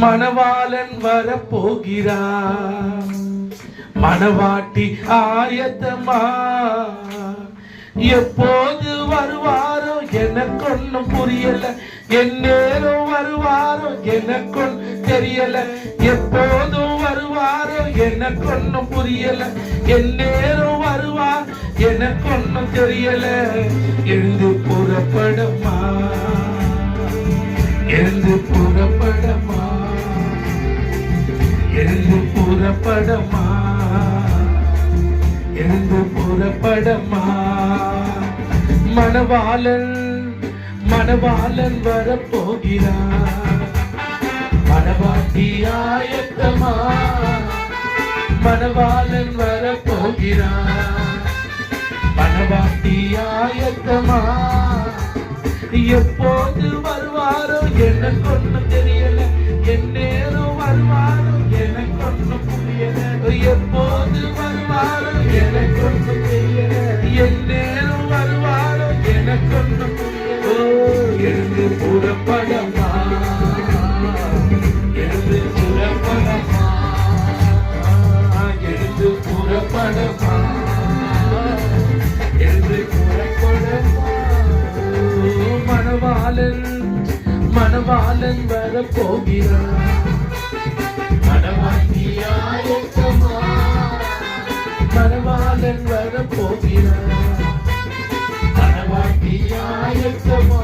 மணவாளன் வரப்போகிறார் மணவாட்டி ஆயத்தமா எப்போது வருவாரோ எனக்கு புரியல. எந்நேரம் வருவாரோ எனக்கு தெரியல. எப்போதும் வருவாரோ எனக்கு புரியல. எந்நேரம் வருவார் எனக்கு ஒண்ணும் தெரியல. எழுந்து புறப்படமா எழுந்து புறப்படமா. எழுந்து புறப்படமா? எழுந்து புறப்படமா? மணவாளன் மணவாளன் வரப்போகிறார் மணவாட்டி ஆயத்தமா? மணவாளன் வரப்போகிறார் மணவாட்டி ஆயத்தமா? எப்போது வருவாரோ எனக்கு கொண்டு தெரியல? என்ன மணவாளன் வரப்போகிறான். மணவாளன் வரப்போகிறான். மணவாட்டியாயத்தமா